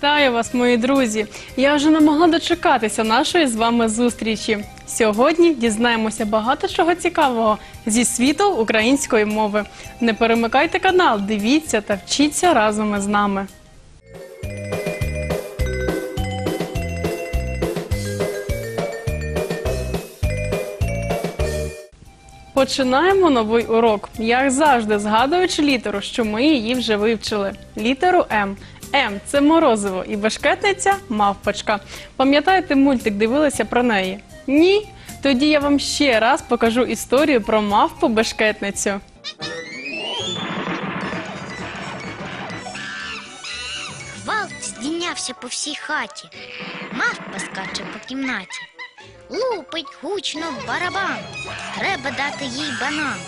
Вітаю вас, мої друзі! Я вже не могла дочекатися нашої з вами зустрічі. Сьогодні дізнаємося багато чого цікавого зі світу української мови. Не перемикайте канал, дивіться та вчіться разом із нами. Починаємо новий урок. Як завжди, згадуючи літеру, що ми її вже вивчили. Літеру М. М це морозиво і бешкетниця мавпочка. Пам'ятаєте, мультик дивилися про неї? Ні? Тоді я вам ще раз покажу історію про мавпу бешкетницю. Гвалт здійнявся по всій хаті, мавпа скаче по кімнаті. Лупить гучно в барабан, треба дати їй банан.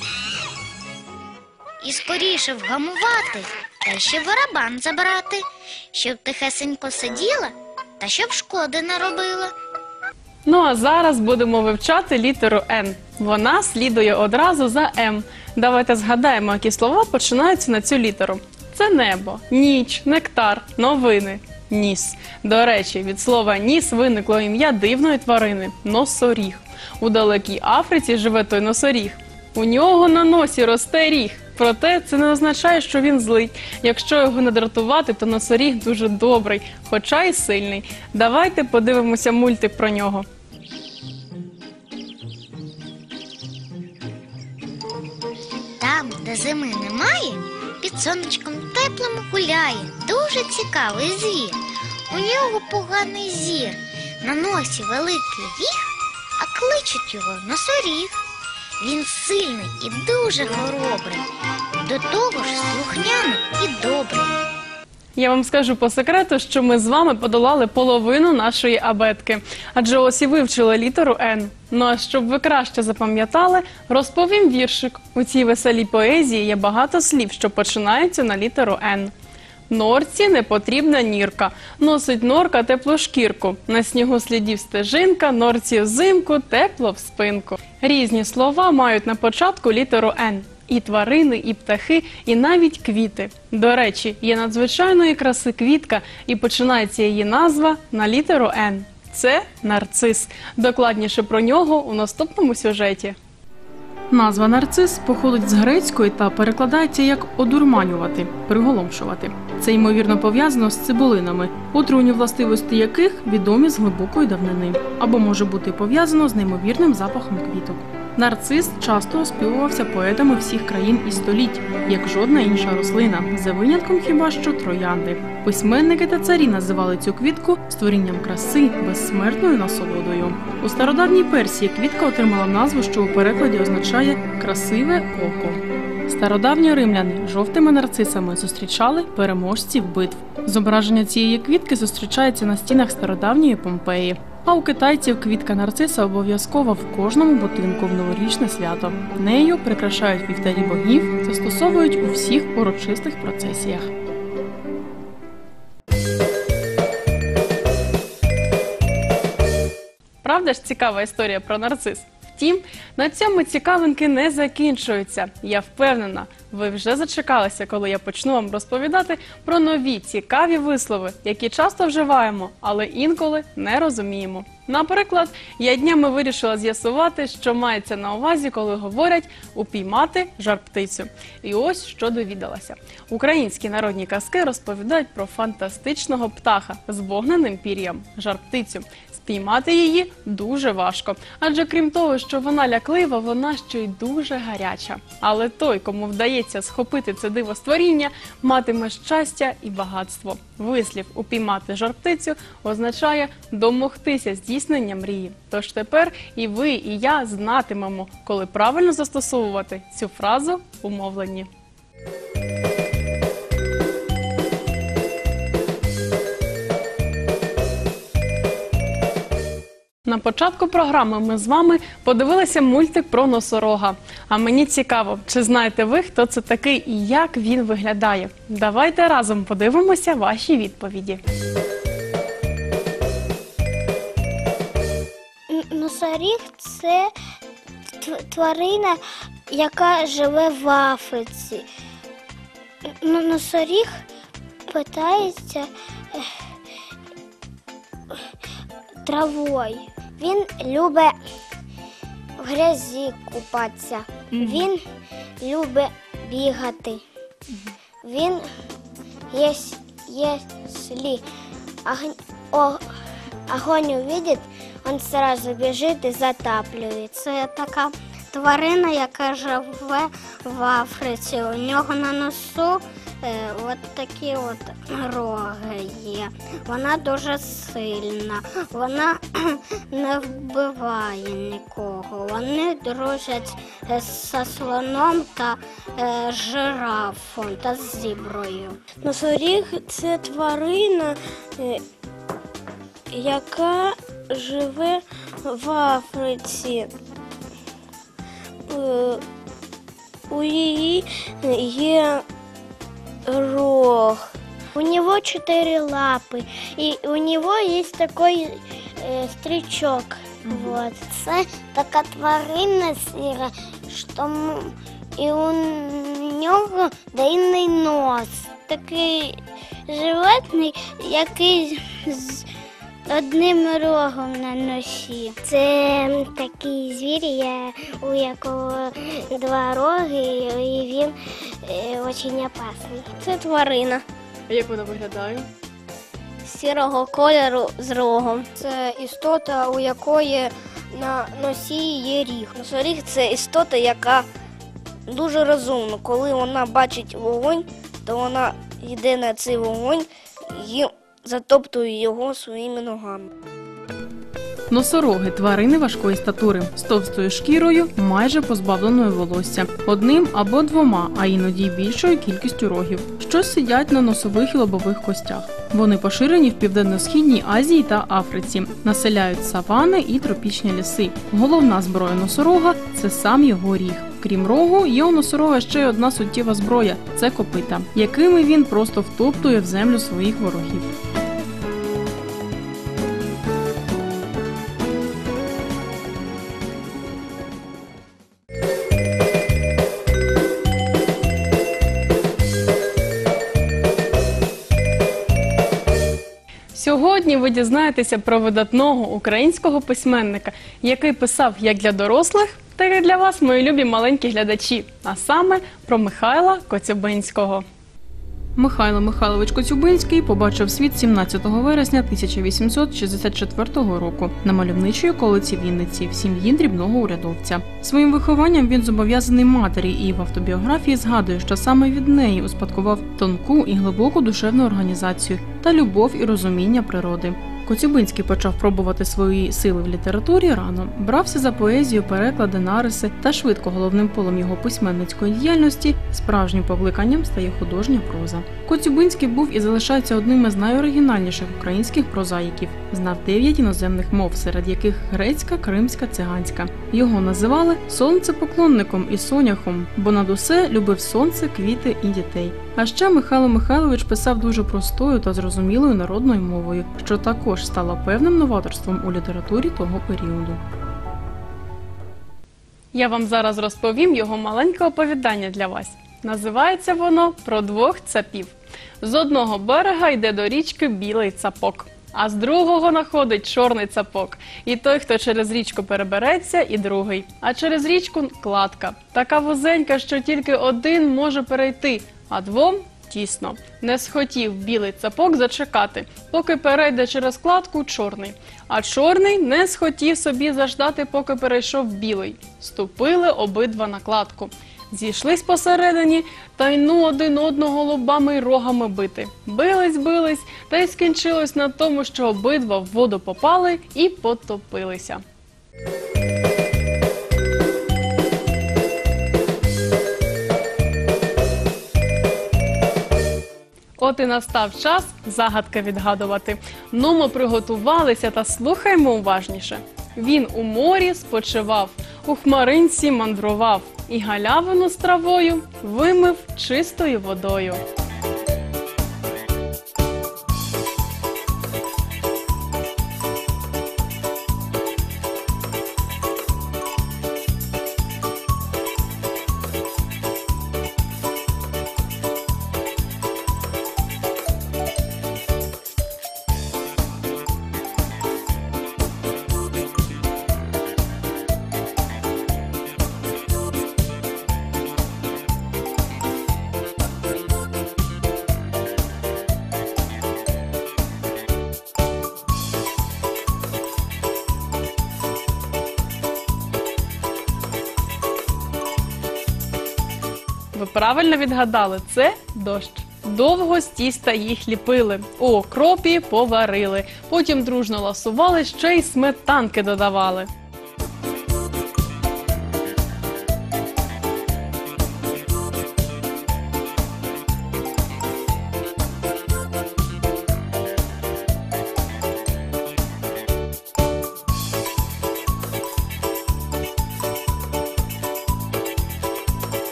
І скоріше вгамувати, та ще барабан забрати, щоб тихесенько сиділа, та щоб шкоди не робила. Ну а зараз будемо вивчати літеру Н. Вона слідує одразу за М. Давайте згадаємо, які слова починаються на цю літеру. Це небо, ніч, нектар, новини, ніс. До речі, від слова ніс виникло ім'я дивної тварини носоріг. У далекій Африці живе той носоріг. У нього на носі росте ріг. Проте це не означає, що він злий. Якщо його не дратувати, то носоріг дуже добрий, хоча й сильний. Давайте подивимося мультик про нього. Там, де зими немає, під сонечком теплим гуляє. Дуже цікавий звір. У нього поганий зір. На носі великий віг, а кличуть його носоріг. Він сильний і дуже хоробрий. До того ж слухняний і добрий. Я вам скажу по секрету, що ми з вами подолали половину нашої абетки, адже ось і вивчили літеру Н. Ну а щоб ви краще запам'ятали, розповім віршик. У цій веселій поезії є багато слів, що починаються на літеру Н. Норці не потрібна нірка, носить норка теплу шкірку. На снігу слідів стежинка, норці взимку, тепло в спинку. Різні слова мають на початку літеру Н. І тварини, і птахи, і навіть квіти. До речі, є надзвичайної краси квітка, і починається її назва на літеру Н. Це нарцис. Докладніше про нього у наступному сюжеті. Назва нарцис походить з грецької та перекладається як одурманювати, приголомшувати. Це ймовірно пов'язано з цибулинами, отруйні властивості яких відомі з глибокої давнини, або може бути пов'язано з неймовірним запахом квіток. Нарцис часто оспівувався поетами всіх країн і століть, як жодна інша рослина, за винятком хіба що троянди. Письменники та царі називали цю квітку створінням краси, безсмертною насолодою. У стародавній Персії квітка отримала назву, що у перекладі означає красиве око. Стародавні римляни жовтими нарцисами зустрічали переможців битв. Зображення цієї квітки зустрічається на стінах стародавньої Помпеї. А у китайців квітка нарциса обов'язкова в кожному будинку в новорічне свято. Нею прикрашають вівтарі богів, застосовують у всіх урочистих процесіях. Правда ж цікава історія про нарцис? Втім, на цьому цікавинки не закінчуються. Я впевнена, ви вже зачекалися, коли я почну вам розповідати про нові цікаві вислови, які часто вживаємо, але інколи не розуміємо. Наприклад, я днями вирішила з'ясувати, що мається на увазі, коли говорять упіймати жар-птицю. І ось що довідалася: українські народні казки розповідають про фантастичного птаха з вогненим пір'ям жар-птицю. Спіймати її дуже важко, адже крім того, що вона ляклива, вона ще й дуже гаряча. Але той, кому вдається схопити це диво створіння, матиме щастя і багатство. Вислів упіймати жар-птицю означає домогтися здійснення мрії. Тож тепер і ви, і я знатимемо, коли правильно застосовувати цю фразу у мовленні. На початку програми ми з вами подивилися мультик про носорога. А мені цікаво, чи знаєте ви, хто це такий і як він виглядає? Давайте разом подивимося ваші відповіді. Носоріг це тварина, яка живе в Африці. Носоріг питається травою. Він любить в грязі купатися. Він любить бігати. Він, єс- якщо огонь, о, огонь увидит, він сразу біжить і затаплює. Це така тварина, яка живе в Африці. У нього на носу от такі от роги є. Вона дуже сильна, вона не вбиває нікого. Вони дружать е, зі слоном та е, жирафом та зіброю. Носоріг це тварина, е, яка живе в Африці. Е, У її є рог. У него четыре лапы, и у него есть такой э, стричок. Вот. Це така тварина сіра, що м- і у нього длинний нос. Такий животний, який з одним рогом на носі. Це такий звір, я- у якого два роги, і він е, дуже опасний. Це тварина А як вона виглядає? сірого кольору з рогом. Це істота, у якої на носі є ріг. Носоріг це істота, яка дуже розумна. Коли вона бачить вогонь, то вона йде на цей вогонь і затоптує його своїми ногами. Носороги тварини важкої статури з товстою шкірою, майже позбавленою волосся, одним або двома, а іноді більшою кількістю рогів, що сидять на носових і лобових костях. Вони поширені в південно-східній Азії та Африці, населяють савани і тропічні ліси. Головна зброя носорога це сам його ріг. Крім рогу, є у носорога ще й одна суттєва зброя це копита, якими він просто втоптує в землю своїх ворогів. Ви дізнаєтеся про видатного українського письменника, який писав як для дорослих, так і для вас, мої любі маленькі глядачі, а саме про Михайла Коцюбинського. Михайло Михайлович Коцюбинський побачив світ 17 вересня 1864 року на мальовничій околиці Вінниці в сім'ї дрібного урядовця. Своїм вихованням він зобов'язаний матері і в автобіографії згадує, що саме від неї успадкував тонку і глибоку душевну організацію та любов і розуміння природи. Коцюбинський почав пробувати свої сили в літературі рано, брався за поезію, переклади, нариси та швидко головним полем його письменницької діяльності справжнім покликанням стає художня проза. Коцюбинський був і залишається одним із найоригінальніших українських прозаїків. Знав дев'ять іноземних мов, серед яких грецька, кримська, циганська. Його називали сонцепоклонником і соняхом, бо над усе любив сонце, квіти і дітей. А ще Михайло Михайлович писав дуже простою та зрозумілою народною мовою, що також стало певним новаторством у літературі того періоду. Я вам зараз розповім його маленьке оповідання для вас. Називається воно Про двох цапів. З одного берега йде до річки білий цапок, а з другого находить чорний цапок. І той, хто через річку перебереться, і другий. А через річку кладка. Така вузенька, що тільки один може перейти, а двом тісно. Не схотів білий цапок зачекати, поки перейде через кладку чорний. А чорний не схотів собі заждати, поки перейшов білий. Ступили обидва на кладку. Зійшлись посередині та й ну один одного лобами й рогами бити. Бились, бились, та й скінчилось на тому, що обидва в воду попали і потопилися. От і настав час загадки відгадувати. Ну, ми приготувалися та слухаймо уважніше. Він у морі спочивав, у хмаринці мандрував, і галявину з травою вимив чистою водою. Правильно відгадали, це дощ. Довго з тіста їх ліпили, у окропі поварили, потім дружно ласували, ще й сметанки додавали.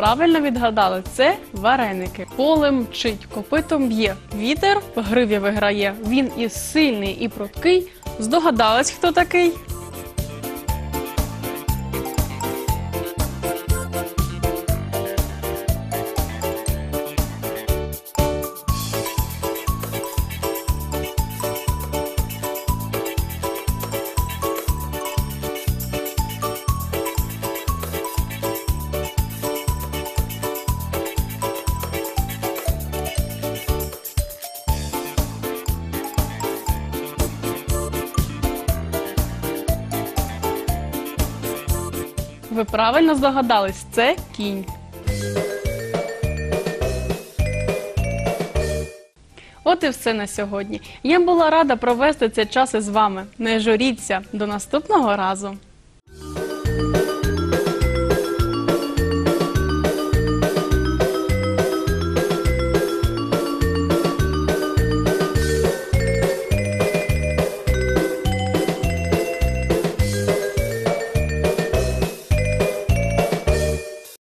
Правильно відгадали, це вареники. Полем мчить, копитом б'є. Вітер в гриві виграє. Він і сильний, і пруткий. Здогадались, хто такий? Ви правильно здогадались, це кінь. От і все на сьогодні. Я була рада провести цей час із вами. Не журіться. До наступного разу.